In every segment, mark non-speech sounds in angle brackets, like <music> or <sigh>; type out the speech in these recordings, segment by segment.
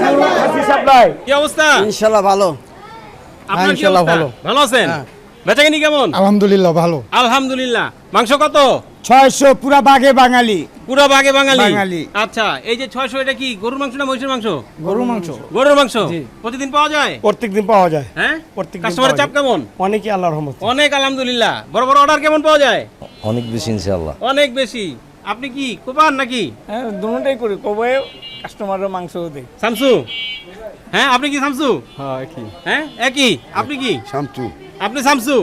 গরু খাসি সাপ্লাই। কি অবস্থা? ইনশাল্লাহ ভালো। আপনার কি অবস্থা? ভালো। ভালো আছেন? হ্যাঁ। কেমন? আলহামদুলিল্লাহ ভালো। আলহামদুলিল্লাহ। মাংস কত? ছয়শো পুরা বাঘে বাঙালি। পুরো বাগে বাঙালি? বাঙালি। আচ্ছা এই যে ছয়শো এটা কি গরুর মাংস না মহিষের মাংস? গরু মাংস। গরুর মাংস? প্রতিদিন পাওয়া যায়? প্রত্যেকদিন পাওয়া যায়। হ্যাঁ? প্রত্যেকদিন কাস্টমারের চাপ কেমন? অনেকই আল্লাহর রহমত। অনেক আলহামদুলিল্লাহ। বড় বড় অর্ডার কেমন পাওয়া যায়? অনেক বেশি ইনশাল্লাহ অনেক বেশি। আপনি কি কোপান নাকি? হ্যাঁ দুটাই করি কবে কাস্টমারের মাংস দেয়। শামসু? হ্যাঁ আপনি কি শামসু? হ্যাঁ কি হ্যাঁ একই? আপনি কি? শামচু আপনি শামসু?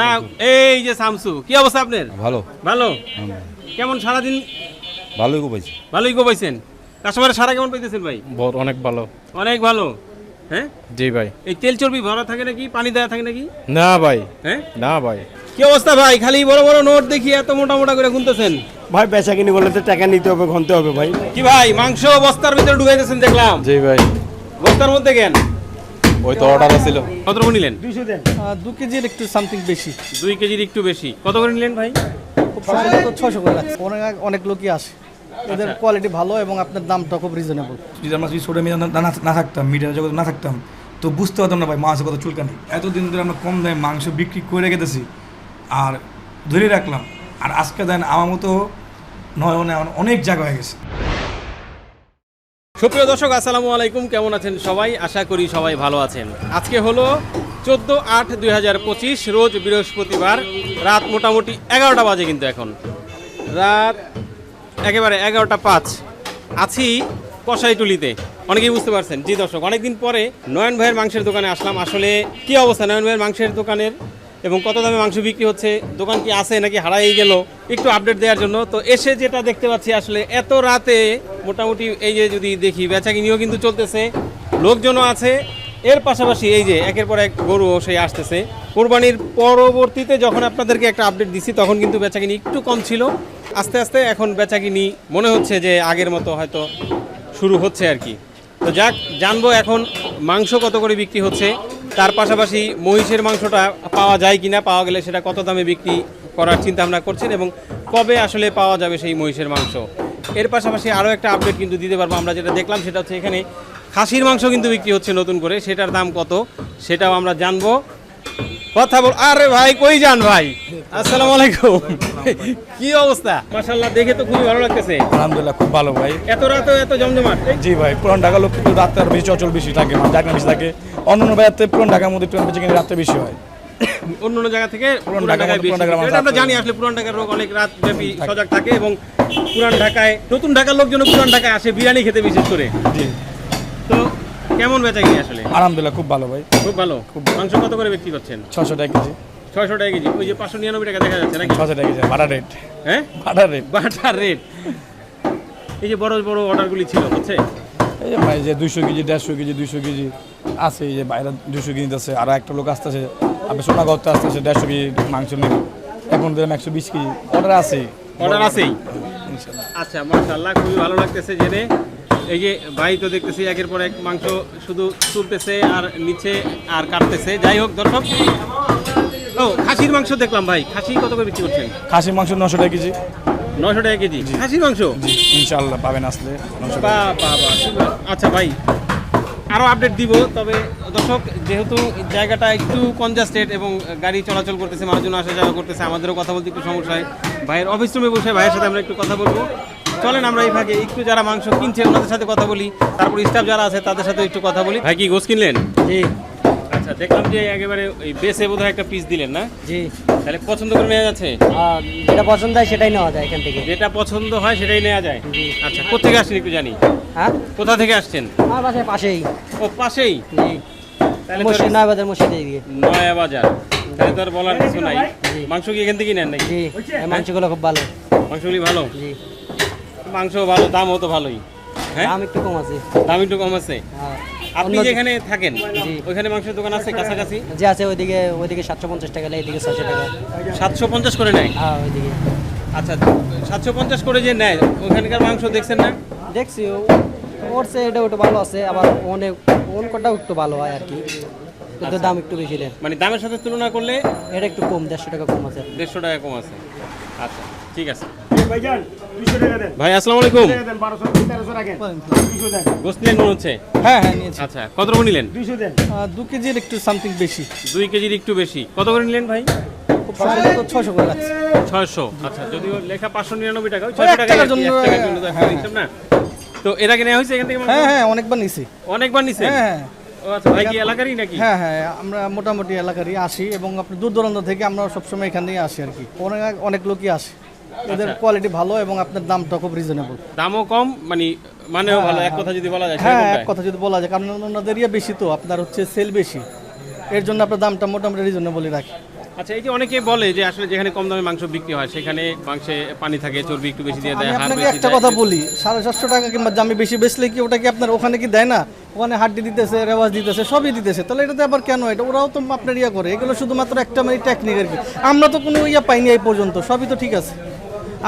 না এই যে শামসু কি অবস্থা আপনার? ভালো। ভালো? কেমন সারাদিন? ভালোই পাইছি ভালোই কোপাইছেন কাস্টমারের সারা কেমন পাইতেছেন ভাই? অনেক ভালো। অনেক ভালো। হ্যাঁ? জি ভাই। এই তেল চর্বি ভরা থাকে নাকি? পানি দেওয়া থাকে নাকি? না ভাই। হ্যাঁ? না ভাই। কি অবস্থা ভাই? খালি বড় বড় নোট দেখি এত মোটা মোটা করে গুনতেছেন। ভাই বেচা কিনি করলে তো টাকা নিতে হবে ঘন্তে হবে ভাই। কি ভাই মাংস বস্তার ভিতরে ঢুকাইতেছেন দেখলাম। জি ভাই। বস্তার মধ্যে কেন? ওই তো অর্ডার ছিল কত করে নিলেন? দুইশো দেন। দু কেজির একটু সামথিং বেশি। দুই কেজির একটু বেশি। কত করে নিলেন ভাই? খুব সম্ভবত ছশো করে লাগছে। অনেক অনেক লোকই আসে। এদের কোয়ালিটি ভালো এবং আপনার দামটা খুব রিজনেবল যদি আমরা যদি সোশ্যাল মিডিয়া না না থাকতাম মিডিয়া জগতে না থাকতাম তো বুঝতে পারতাম না ভাই মাংসের কত চুলকানি। এতদিন ধরে আমরা কম দামে মাংস বিক্রি করে গেতেছি আর ধরে রাখলাম। আর আজকে দেন আমার মতো নয় মানে আমার অনেক জায়গা হয়ে গেছে। সুপ্রিয় দর্শক আসসালামু আলাইকুম। কেমন আছেন সবাই? আশা করি সবাই ভালো আছেন। আজকে হলো চোদ্দ আট দুই হাজার পঁচিশ রোজ বৃহস্পতিবার রাত মোটামুটি এগারোটা বাজে কিন্তু এখন। রাত একেবারে এগারোটা পাঁচ। আছি কষাইটুলিতে অনেকেই বুঝতে পারছেন। জি দর্শক, অনেকদিন পরে নয়ন ভাইয়ের মাংসের দোকানে আসলাম। আসলে কি অবস্থা? নয়ন ভাইয়ের মাংসের দোকানের এবং কত দামে মাংস বিক্রি হচ্ছে? দোকান কি আছে নাকি হারাই গেল? একটু আপডেট দেওয়ার জন্য। তো এসে যেটা দেখতে পাচ্ছি আসলে এত রাতে মোটামুটি এই যে যদি দেখি বেচা কিনিও কিন্তু চলতেছে। লোকজনও আছে। এর পাশাপাশি এই যে একের পর এক গরুও সেই আসতেছে। কোরবানির পরবর্তীতে যখন আপনাদেরকে একটা আপডেট দিছি, তখন কিন্তু বেচাকিনি একটু কম ছিল। আস্তে আস্তে এখন বেচাকিনি মনে হচ্ছে যে আগের মতো হয়তো শুরু হচ্ছে আর কি। তো যাক, জানব এখন মাংস কত করে বিক্রি হচ্ছে। তার পাশাপাশি মহিষের মাংসটা পাওয়া যায় কিনা, পাওয়া গেলে সেটা কত দামে বিক্রি করার চিন্তা ভাবনা করছেন এবং কবে আসলে পাওয়া যাবে সেই মহিষের মাংস। এর পাশাপাশি আরও একটা আপডেট কিন্তু দিতে পারব আমরা যেটা দেখলাম, সেটা হচ্ছে এখানে খাসির মাংস কিন্তু বিক্রি হচ্ছে নতুন করে সেটার দাম কত সেটাও আমরা জানব। কথা বল আরে ভাই কই যান ভাই? আসসালামু আলাইকুম। কি অবস্থা? মাশাল্লাহ দেখে তো খুবই ভালো লাগতেছে। আলহামদুলিল্লাহ খুব ভালো ভাই। এত রাতে এত জমজমাট? জি ভাই পুরান ঢাকা লোক কিন্তু রাত্রে আর বেশি চচল বেশি থাকে মানে জাগনা বেশি থাকে অন্য অন্য ভাইয়াতে পুরান ঢাকার মধ্যে ট্রেন বেশি কিন্তু রাত্রে বেশি হয়। অন্য অন্য জায়গা থেকে পুরান ঢাকায় বেশি। এটা আমরা জানি আসলে পুরান ঢাকার লোক অনেক রাত ব্যাপী সজাগ থাকে এবং পুরান ঢাকায় নতুন ঢাকার লোকজন পুরান ঢাকায় আসে বিরিয়ানি খেতে বিশেষ করে। জি। কেমন বেচা কিনি আসলে? আলহামদুলিল্লাহ খুব ভালো ভাই। খুব ভালো? খুব মাংস কত করে বিক্রি করছেন? ছশো টাকা কেজি। ছয়শো টাকা কেজি। ওই যে পাঁচশো নিরানব্বই টাকা দেখা যাচ্ছে নাকি? ছশো টাকা কেজি ভাড়া রেট। হ্যাঁ? ভাড়া রেট। Butter rate. এই যে বড় বড় অর্ডারগুলি ছিল হচ্ছে? এই যে ভাই যে দুইশো কেজি দেড়শো কেজি দুইশো কেজি আছে এই যে বাইরে দুশো কেজি আছে আর একটা লোক আসতেছে আপনি সোনা করতে আসতেছে দেড়শো কেজি মাংস নেব। এখন দিলাম একশো বিশ কেজি। অর্ডার আছে। অর্ডার আছেই? আচ্ছা মাশাআল্লাহ খুবই ভালো লাগতেছে জেনে। এই যে ভাই তো দেখতেছি একের পর এক মাংস শুধু তুলতেছে আর নিচে আর কাটতেছে। যাই হোক দর্শক। ও খাসির মাংস দেখলাম ভাই। খাসি কত করে বিক্রি করছেন? খাসির মাংস নশো টাকা কেজি। নশো টাকা কেজি? খাসির মাংস? ইনশাল্লাহ পাবেন আসলে আচ্ছা ভাই আরও আপডেট দিব। তবে দর্শক যেহেতু জায়গাটা একটু কনজাস্টেড এবং গাড়ি চলাচল করতেছে মানুষজন আসা যাওয়া করতেছে আমাদেরও কথা বলতে একটু সমস্যা হয়। ভাইয়ের অফিস রুমে বসে ভাইয়ের সাথে আমরা একটু কথা বলব। চলেন আমরা এই ভাগে একটু যারা মাংস কিনছে ওনাদের সাথে কথা বলি। তারপর স্টাফ যারা আছে তাদের সাথে একটু কথা বলি। ভাই কি গোস কিনলেন? জি। আচ্ছা দেখলাম যে একেবারে ওই বেসে বোধহয় একটা পিস দিলেন না? জি। তাহলে পছন্দ করে নেওয়া যাচ্ছে? আর যেটা পছন্দ হয় সেটাই নেওয়া যায় এখান থেকে। যেটা পছন্দ হয় সেটাই নেওয়া যায়? আচ্ছা কোথেকে আসছেন একটু জানি। হ্যাঁ? কোথা থেকে আসছেন? আমার বাসায় পাশেই। ও পাশেই? জি। তাহলে তো মসজিদ তাহলে তো আর বলার কিছু নাই। মাংস কি এখান থেকে নেন নাকি? জি। এই মাংসগুলো খুব ভালো। মাংসগুলি ভালো? জি। মাংস ভালো দামও তো ভালোই। হ্যাঁ? দাম একটু কম আছে। দাম একটু কম আছে। হ্যাঁ। আপনি যেখানে থাকেন। ওইখানে মাংসের দোকান আছে কাছাকাছি? যে আছে ওইদিকে ওইদিকে সাতশো পঞ্চাশ টাকা ছশো টাকা। সাতশো পঞ্চাশ করে নেয়? হ্যাঁ ওইদিকে। আচ্ছা সাতশো পঞ্চাশ করে যে নেয় ওখানকার মাংস দেখছেন না? দেখছি ও- ওর সে এটা একটু ভালো আছে আবার অনেক ওন কোটাও একটু ভালো হয় আর কি। কিন্তু দাম একটু বেশি দেন মানে দামের সাথে তুলনা করলে এটা একটু কম দেড়শো টাকা কম আছে। দেড়শো টাকা কম আছে। আচ্ছা ঠিক আছে। ভাইজান দুশো টাকা দেন। ভাই আসসালামু আলাইকুম। গোস্ত নিলেন মনে হচ্ছে? হ্যাঁ হ্যাঁ নিয়েছি। আচ্ছা কত রকম নিলেন? দু কেজির একটু সামথিং বেশি। দুই কেজির একটু বেশি। কত করে নিলেন ভাই? খুব করে লাগছে। ছয়শো। আচ্ছা যদিও লেখা পাঁচশো নিরানব্বই টাকা ছয়শো টাকার জন্য, হ্যাঁ, না। তো এর আগে নেওয়া হয়েছে এখান থেকে হ্যাঁ হ্যাঁ? অনেকবার নিছি। অনেকবার নিছে হ্যাঁ হ্যাঁ। আচ্ছা ভাই কি এলাকারই নাকি? হ্যাঁ হ্যাঁ আমরা মোটামুটি এলাকারই আসি এবং আপনি দূর দূরান্ত থেকে আমরা সবসময় এখান থেকে আসি আর কি। অনেক অনেক লোকই আসে। এদের আচ্ছা। কোয়ালিটি ভালো এবং আপনার দামটা খুব রিজনেবল দামও কম মানে মানেও ভালো এক কথা যদি বলা যায় হ্যাঁ এক কথা যদি বলা যায় কারণ ওনাদের ইয়ে বেশি তো আপনার হচ্ছে সেল বেশি। এর জন্য আপনার দামটা মোটামুটি রিজনেবলই রাখি। আচ্ছা এই যে অনেকে বলে যে আসলে যেখানে কম দামে মাংস বিক্রি হয় সেখানে মাংসে পানি থাকে চর্বি একটু বেশি দিয়ে দেয় হাড় আপনাকে বেশি একটা কথা বলি সাড়ে সাতশো টাকা কিংবা দামি বেশি বেচলে কি ওটা কি আপনার ওখানে কি দেয় না? ওখানে হাড্ডি দিতেছে রেওয়াজ দিতেছে সবই দিতেছে। তাহলে এটাতে আবার কেন এটা? ওরাও তো আপনার ইয়া করে এগুলো শুধুমাত্র একটা মানে টেকনিক আর কি। আমরা তো কোনো ইয়া পাইনি এই পর্যন্ত সবই তো ঠিক আছে।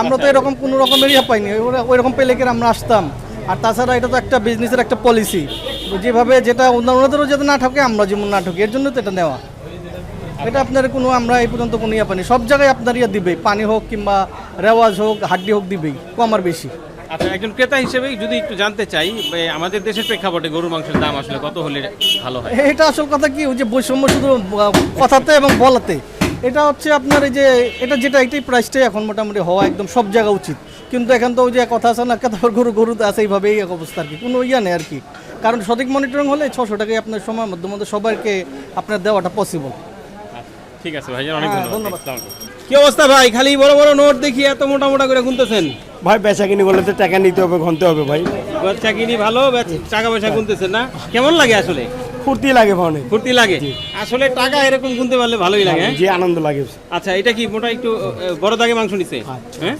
আমরা তো এরকম কোনো রকমের ইয়া পাইনি। ওই রকম পেলে কি আমরা আসতাম? আর তাছাড়া এটা তো একটা বিজনেসের একটা পলিসি যেভাবে যেটা ওনাদেরও যাতে না ঠকে আমরা যেমন না ঠকি এর জন্য তো এটা নেওয়া। এটা আপনার কোনো আমরা এই পর্যন্ত কোনো ইয়া পাইনি। সব জায়গায় আপনার ইয়া দিবেই। পানি হোক কিংবা রেওয়াজ হোক হাড্ডি হোক দিবেই কম আর বেশি। আচ্ছা একজন ক্রেতা হিসেবে যদি একটু জানতে চাই আমাদের দেশের প্রেক্ষাপটে গরুর মাংসের দাম আসলে কত হলে ভালো হয়? এটা আসল কথা কি? ওই যে বৈষম্য শুধু কথাতে এবং বলাতে। এটা হচ্ছে আপনার এই যে এটা যেটা এটাই প্রাইসটাই এখন মোটামুটি হওয়া একদম সব জায়গা উচিত। কিন্তু এখন তো ওই যে কথা আছে না কেতার গরু গরু তো আছে এইভাবেই এক অবস্থা আর কি। কোনো ইয়া নেই আর কি। কারণ সঠিক মনিটরিং হলে ছশো টাকায় আপনার সময় মধ্যে মধ্যে সবাইকে আপনার দেওয়াটা পসিবল ঠিক আছে ভাইজান অনেক হ্যাঁ, ধন্যবাদ। কি অবস্থা ভাই? খালি বড় বড় নোট দেখি এত মোটা মোটা করে গুনতেছেন। ভাই বেচা কিনি করলে তো টাকা নিতে হবে ঘন্তে হবে ভাই। চাকিনি ভালো বেচ- টাকা পয়সা গুনতেছেন না। কেমন লাগে আসলে? ফুর্তি লাগে ভাবনে। ফুর্তি লাগে? আসলে টাকা এরকম গুনতে পারলে ভালোই লাগে হ্যাঁ? যে আনন্দ লাগে। আচ্ছা এটা কি মোটা একটু বড় দাগে মাংস নিছে? হ্যাঁ?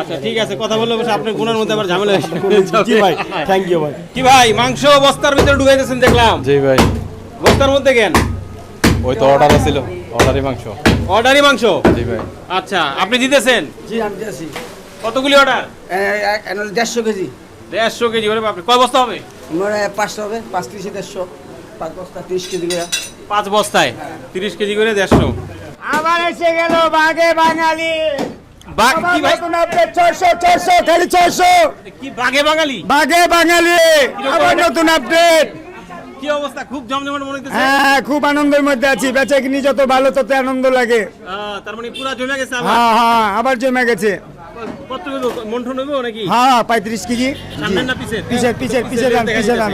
আচ্ছা ঠিক আছে কথা বললে অবশ্য আপনার গুণের মধ্যে আবার ঝামেলা। <laughs> জি ভাই থ্যাংক ইউ ভাই। কি ভাই মাংস বস্তার ভিতরে ঢুকাইতেছেন দেখলাম। জি ভাই। বস্তার মধ্যে কেন? ওই তো অর্ডার ছিল অর্ডারই মাংস। অর্ডারই মাংস? জি ভাই। আচ্ছা আপনি দিতেছেন? জি আমি দিয়েছি কতগুলি অর্ডার দেড়শো কেজি। দেড়শো কেজি করে বাপরে কয় বস্তা হবে? আমার পাঁচশো হবে পাঁচ কেজি দেড়শো পাঁচ বস্তা তিরিশ কেজি করে। পাঁচ বস্তায় তিরিশ কেজি করে দেড়শো। আবার এসে গেল বাঘ নতুন আপডেট ছয়শো ছয়শো খালি ছয়শো। বাঘে বাঙালি? বাগে বাঙালি আবার নতুন আপডেট কি অবস্থা? খুব জমজমাট মনে হইতেছে। হ্যাঁ খুব আনন্দের মধ্যে আছি। বেচা কিনি যত ভালো তত আনন্দ লাগে। মানে জমে গেছে আবার? হ্যাঁ হ্যাঁ আবার জমে গেছে। কত হইব মন্ঠন হইব নাকি? হ্যাঁ পঁয়ত্রিশ কেজি। না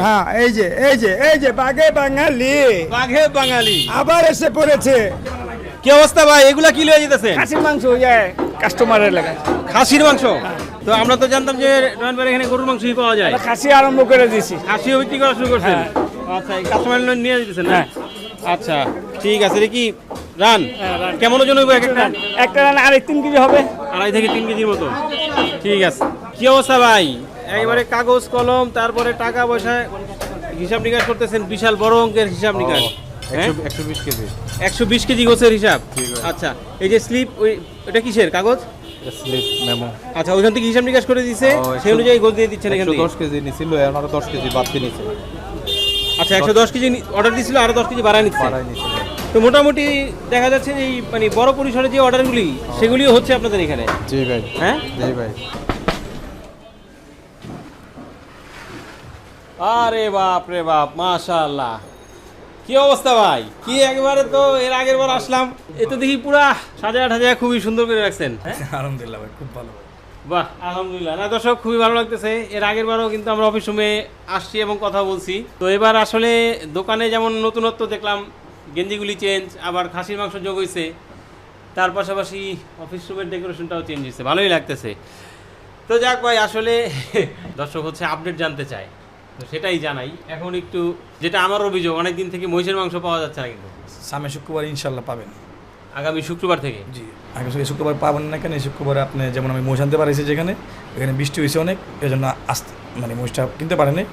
হ্যাঁ এই যে এই যে এই যে বাগে বাঙালি। বাঘে বাঙালি। আবার এসে পড়েছে। কি অবস্থা ভাই? এগুলা কি লয়ে খাসির মাংস হয়ে যায় কাস্টমারের লেগে। খাসির মাংস? তো আমরা তো জানতাম যে এখানে গরুর মাংসই পাওয়া যায়। খাসি আরম্ভ করে দিয়েছি। খাসি বিক্রি করা শুরু করছেন? আচ্ছা কাস্টমার নিয়ে যেতেছেন আচ্ছা ঠিক আছে রে কি রান। কেমন ওজন হইব এক একটা? একটা রান আরেক তিন কেজি হবে। আড়াই থেকে তিন কেজির মতো। ঠিক আছে। কি অবস্থা ভাই? একেবারে কাগজ কলম তারপরে টাকা পয়সা হিসাব নিকাশ করতেছেন বিশাল বড় অঙ্কের হিসাব নিকাশ। হ্যাঁ? একশো বিশ কেজি। গোছের হিসাব। আচ্ছা এই যে স্লিপ ওই এটা কিসের? কাগজ? স্লিপ আচ্ছা ওইখান থেকে হিসাব নিকাশ করে দিছে সেই অনুযায়ী গোছ দিয়ে দিচ্ছেন এখান একশো দশ কেজি নিছিল আরও দশ কেজি বাড়তি নিছে। আচ্ছা একশো দশ কেজি অর্ডার দিছিল আরও দশ কেজি বাড়ায় নিচ্ছে। তো মোটামুটি দেখা যাচ্ছে যে এই মানে বড় পরিসরে যে অর্ডারগুলি সেগুলিও হচ্ছে আপনাদের এখানে। জি ভাই। হ্যাঁ? জি ভাই। আরে বাপ রে বাপ মাশাআল্লাহ। কি অবস্থা ভাই? কি একবারে তো এর আগের বার আসলাম। এ তো দেখি পুরা সাজায় ঠাজায় খুবই সুন্দর করে রাখছেন <laughs> আলহামদুলিল্লাহ ভাই খুব ভালো। বাহ আলহামদুলিল্লাহ। না দর্শক খুবই ভালো লাগতেছে। এর আগের বারও কিন্তু আমরা অফিস রুমে আসছি এবং কথা বলছি। তো এবার আসলে দোকানে যেমন নতুনত্ব দেখলাম গেঞ্জিগুলি চেঞ্জ আবার খাসির মাংস যোগ হয়েছে তার পাশাপাশি অফিস রুমের ডেকোরেশনটাও চেঞ্জ হয়েছে ভালোই লাগতেছে। তো যাক ভাই আসলে <laughs> দর্শক হচ্ছে আপডেট জানতে চায়। তো সেটাই জানাই। এখন একটু যেটা আমার অভিযোগ অনেক দিন থেকে মহিষের মাংস পাওয়া যাচ্ছে না কিন্তু। সামনে শুক্রবার ইনশাল্লাহ পাবেন। আগামী শুক্রবার থেকে? জি আগামী শুক্রবার পাবেন না কেন? এই শুক্রবারে আপনি যেমন আমি মোষ আনতে পারিছি যেখানে এখানে বৃষ্টি হয়েছে অনেক এই জন্য আসতে মানে মোষটা কিনতে পারেনি।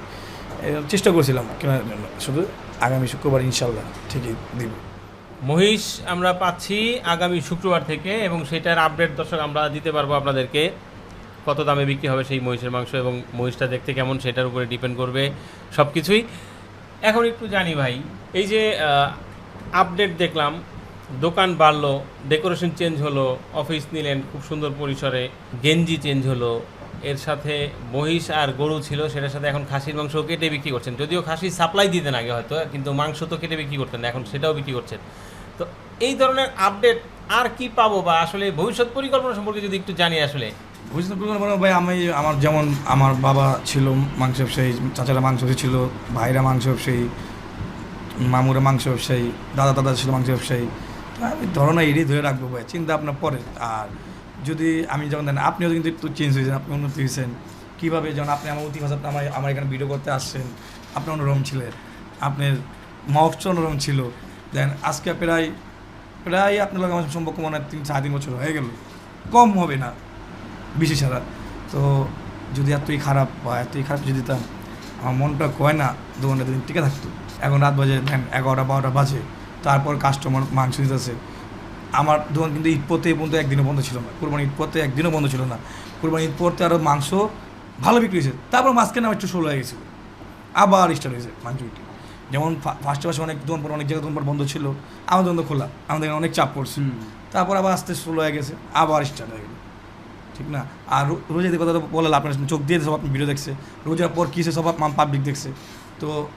চেষ্টা করছিলাম কেনার জন্য শুধু আগামী শুক্রবার ইনশাল্লাহ ঠিকই দিব। মহিষ আমরা পাচ্ছি আগামী শুক্রবার থেকে, এবং সেটার আপডেট দর্শক আমরা দিতে পারব আপনাদেরকে, কত দামে বিক্রি হবে সেই মহিষের মাংস এবং মহিষটা দেখতে কেমন সেটার উপরে ডিপেন্ড করবে সব কিছুই এখন একটু জানি ভাই, এই যে আপডেট দেখলাম, দোকান বাড়লো ডেকোরেশন চেঞ্জ হলো অফিস নিলেন, খুব সুন্দর পরিসরে, গেঞ্জি চেঞ্জ হলো এর সাথে মহিষ আর গরু ছিল, সেটার সাথে এখন খাসির মাংস কেটে বিক্রি করছেন। যদিও খাসির সাপ্লাই দিতেন আগে হয়তো, কিন্তু মাংস তো কেটে বিক্রি করতেন, এখন সেটাও বিক্রি করছেন। তো এই ধরনের আপডেট আর কি পাবো বা আসলে ভবিষ্যৎ পরিকল্পনা সম্পর্কে যদি একটু জানি আসলে? ভবিষ্যৎ পরিকল্পনা ভাই, আমি আমার যেমন আমার বাবা ছিল মাংস ব্যবসায়ী, চাচারা মাংস ছিল, ভাইরা মাংস ব্যবসায়ী, মামুরা মাংস ব্যবসায়ী দাদা দাদা ছিল মাংস ব্যবসায়ী। আমি ধরনা এড়িয়ে ধরে রাখব ভাই, চিন্তা আপনার পরে। আর যদি আমি যখন দেন, আপনিও কিন্তু একটু চেঞ্জ হয়েছেন আপনি উন্নতি হয়েছেন, কীভাবে যখন আপনি আমার অতি ভাষা আমার আমার এখানে ভিডিও করতে আসছেন, আপনি অন্যরকম ছিলেন, আপনার মহস্ত অন্যরকম ছিল, দেন আজকে প্রায় প্রায় আপনার লগে আমার সম্পর্ক মনে হয় তিন, সাড়ে তিন বছর হয়ে গেল, কম হবে না, বেশি ছাড়া তো যদি এতই খারাপ বা এতই খারাপ যদি তা আমার মনটা কয় না, দু ঘণ্টা দিন টিকে থাকতো। এখন রাত বাজে, দেন এগারোটা, বারোটা বাজে, তারপর কাস্টমার মাংস দিতেছে আমার দোকান কিন্তু ঈদ এই পর্যন্ত একদিনও বন্ধ ছিল না। কুরবানি ঈদ পড়তে একদিনও বন্ধ ছিল না। কুরবানি ঈদ পড়তে আরও মাংস ভালো বিক্রি হয়েছে। তারপর মাঝখানে আমার একটু ষোলো হয়ে গেছিল। আবার স্টার্ট হয়েছে মাংস বিক্রি যেমন ফার্স্টে ফার্স্টে অনেক দোকান পর অনেক জায়গায় দোকান পর বন্ধ ছিল। আমাদের দোকান খোলা। আমাদের এখানে অনেক চাপ পড়ছে। তারপর আবার আস্তে ষোলো হয়ে গেছে। আবার স্টার্ট হয়ে গেল। ঠিক না? আর রো- রোজাদের কথা তো বলে আপনার চোখ দিয়ে সব আপনি ভিডিও দেখছে। রোজার পর কিসে সব পাবলিক দেখছে। তো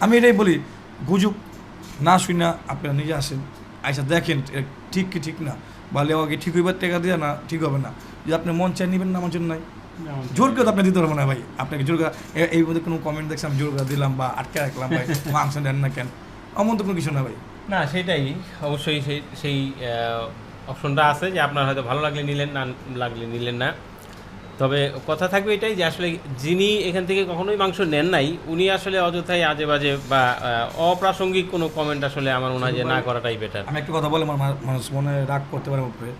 আমি এটাই বলি গুজব না শুই না আপনারা নিজে আসেন। আইসা দেখেন ঠিক কি ঠিক না? বা লেওয়াকে ঠিক হইবার টাকা দিয়ে না ঠিক হবে না। যদি আপনি মন চাই নেবেন না আমার জন্য নাই। জোর করে তো আপনি দিতে পারব না ভাই। আপনাকে জোর করে এই মধ্যে কোনো কমেন্ট দেখছি আমি জোর করে দিলাম বা আটকে রাখলাম ভাই <laughs> মাংস দেন না কেন? অমন তো কোনো কিছু না ভাই। না সেটাই। অবশ্যই সেই সেই অপশনটা আছে যে আপনার হয়তো ভালো লাগলে নিলেন না লাগলে নিলেন না। তবে কথা থাকবে এটাই যে আসলে যিনি এখান থেকে কখনোই মাংস নেন নাই উনি আসলে অযথাই আজে বাজে বা অপ্রাসঙ্গিক কোনো কমেন্ট আসলে আমার মনে হয় যে না করাটাই বেটার আমি একটা কথা বলে মানুষ মনে রাগ করতে পারে উপরে।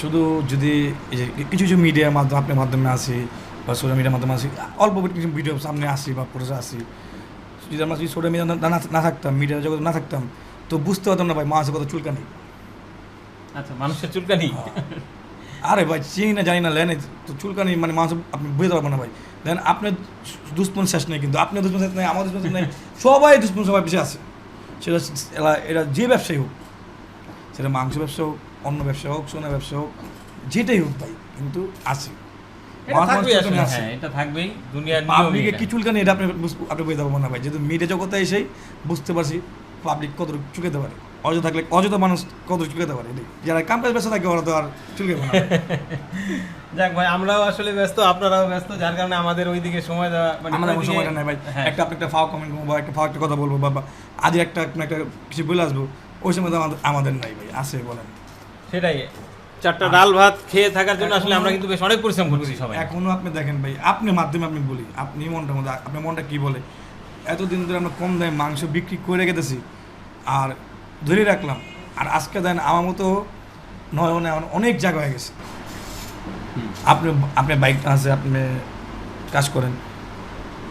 শুধু যদি এই যে কিছু কিছু মিডিয়ার মাধ্যমে আপনার মাধ্যমে আসি বা সোশ্যাল মিডিয়ার মাধ্যমে আসি অল্প কিছু ভিডিও সামনে আসি বা পড়ে আসি যদি আমরা যদি সোশ্যাল মিডিয়া না না থাকতাম মিডিয়ার জগতে না থাকতাম তো বুঝতে পারতাম না ভাই মানুষের কথা চুলকানি। আচ্ছা মানুষের চুলকানি? আরে ভাই চিনি না জানি না লেনে তো চুলকানি মানে মানুষ আপনি বুঝতে পারবেন না ভাই। দেন আপনার দুশ্মন শেষ নেই কিন্তু আপনার দুশ্মন শেষ নেই আমার দুশ্মন নেই সবাই দুশ্মন সবাই বেশি আছে। সেটা এটা যে ব্যবসায়ী হোক সেটা মাংস ব্যবসা হোক অন্য ব্যবসা হোক সোনা ব্যবসা হোক যেটাই হোক ভাই কিন্তু আছে। এটা। হ্যাঁ, এটা থাকবেই দুনিয়ার পাবলিকে কি চুলকানি এটা আপনি বুঝ- আপনি বুঝতে পারবেন না ভাই যেহেতু মিডিয়া জগতে এসেই বুঝতে পারছি পাবলিক কত চুকাতে পারে। অযথা থাকলে অযথা মানুষ কত চুকাতে পারে? যারা কাম কাজ ব্যস্ত থাকে ওরা তো আর চুলকাবে না। <laughs> যাক ভাই আমরাও আসলে ব্যস্ত আপনারাও ব্যস্ত যার কারণে আমাদের ওইদিকে সময় দেওয়া মানে আমাদের সময়টা নাই ভাই। হ্যাঁ। একটা আপনি একটা ফাও কমেন্ট করব বা একটা ফাও একটা কথা বলব বাবা আজ একটা একটা কিছু বলে আসব ওই সময় তো আমাদের আমাদের নাই ভাই আছে বলেন। সেটাই। চারটা ডাল ভাত খেয়ে থাকার জন্য আসলে আমরা কিন্তু বেশ অনেক পরিশ্রম করছি সবাই। এখনও আপনি দেখেন ভাই আপনি মাধ্যমে আপনি বলি আপনি মনটা মধ্যে আপনার মনটা কি বলে? এতদিন ধরে আমরা কম দামে মাংস বিক্রি করে গেতেছি আর ধরে রাখলাম। আর আজকে দেন আমার মতো নয় মানে অনেক জায়গা হয়ে গেছে। আপনি আপনি বাইকটা আছে আপনি কাজ করেন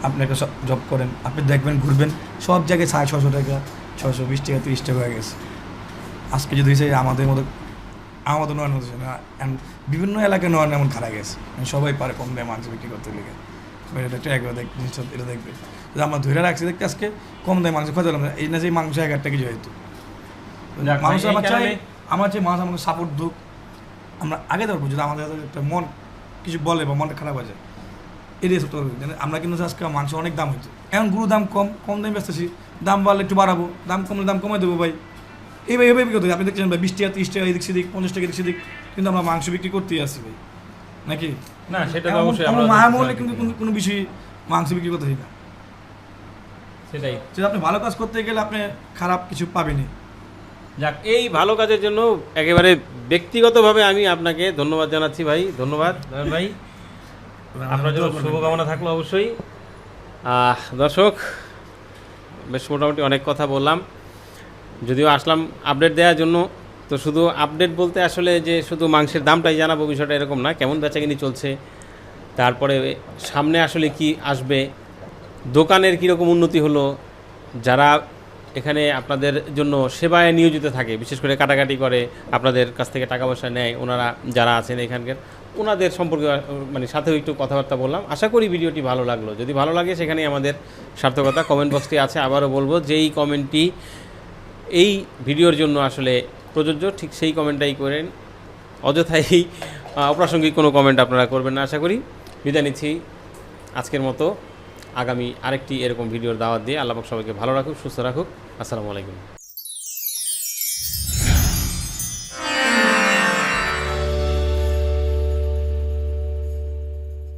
আপনি একটা জব করেন আপনি দেখবেন ঘুরবেন সব জায়গায় সাড়ে ছশো টাকা ছশো বিশ টাকা তিরিশ টাকা হয়ে গেছে। আজকে যদি হয়েছে আমাদের মতো আমাদের নয়ন হচ্ছে না বিভিন্ন এলাকায় নয়ন এমন খারাপ গেছে। সবাই পারে কম দামে মাংস বিক্রি করতে লেগে এবার এটা ট্র্যাক দেখ জিনিসটা এটা দেখবে আমরা ধরে রাখছি দেখতে আজকে কম দামে মাংস খাওয়া এই না যে মাংস এক একটা কেজি হয়তো মানুষ আমার চাই। আমার চাই মানুষ আমাকে সাপোর্ট দুক আমরা আগে ধরবো যদি আমাদের একটা মন কিছু বলে বা মনটা খারাপ হয়ে যায় সত্য কথা। জানেন, আমরা কিন্তু আজকে মাংস অনেক দাম হইতো। এখন গুরু দাম কম কম দামে বেচতেছি দাম বাড়লে একটু বাড়াবো দাম কমলে দাম কমাই দেবো ভাই। এইভাবে এভাবে বিক্রি করতে আপনি দেখছেন ভাই বিশ টাকা তিরিশ টাকা এদিক সেদিক পঞ্চাশ টাকা এদিক সেদিক কিন্তু আমরা মাংস বিক্রি করতেই আসি ভাই। নাকি? না সেটা তো অবশ্যই আমরা মায়ামহলে কিন্তু কোনো কোনো বিষয়ে মাংস বিক্রি করতে হয় না। সেটাই। যদি আপনি ভালো কাজ করতে গেলে আপনি খারাপ কিছু পাবেনই। যাক এই ভালো কাজের জন্য একেবারে ব্যক্তিগতভাবে আমি আপনাকে ধন্যবাদ জানাচ্ছি ভাই ধন্যবাদ। ভাই। আপনার জন্য শুভকামনা থাকল অবশ্যই। দর্শক বেশ মোটামুটি অনেক কথা বললাম। যদিও আসলাম আপডেট দেওয়ার জন্য তো শুধু আপডেট বলতে আসলে যে শুধু মাংসের দামটাই জানাব বিষয়টা এরকম না কেমন বেচাকিনি চলছে তারপরে সামনে আসলে কি আসবে দোকানের কীরকম উন্নতি হলো যারা এখানে আপনাদের জন্য সেবায় নিয়োজিত থাকে, বিশেষ করে কাটাকাটি করে, আপনাদের কাছ থেকে টাকা পয়সা নেয়, ওনারা যারা আছেন এখানকার, ওনাদের সম্পর্কে মানে সাথেও একটু কথাবার্তা বললাম। আশা করি ভিডিওটি ভালো লাগল। যদি ভালো লাগে সেখানেই আমাদের সার্থকতা কমেন্ট বক্সটি আছে, আবারও বলব, যেই কমেন্টটি এই ভিডিওর জন্য আসলে প্রযোজ্য, ঠিক সেই কমেন্টটাই করেন। অযথাই অপ্রাসঙ্গিক কোনো কমেন্ট আপনারা করবেন না, আশা করি। বিদায় নিচ্ছি। আজকের মতো আগামী আরেকটি এরকম ভিডিওর দাওয়াত দিয়ে আল্লাহ সবাইকে ভালো রাখুক সুস্থ রাখুক। আসসালামু আলাইকুম।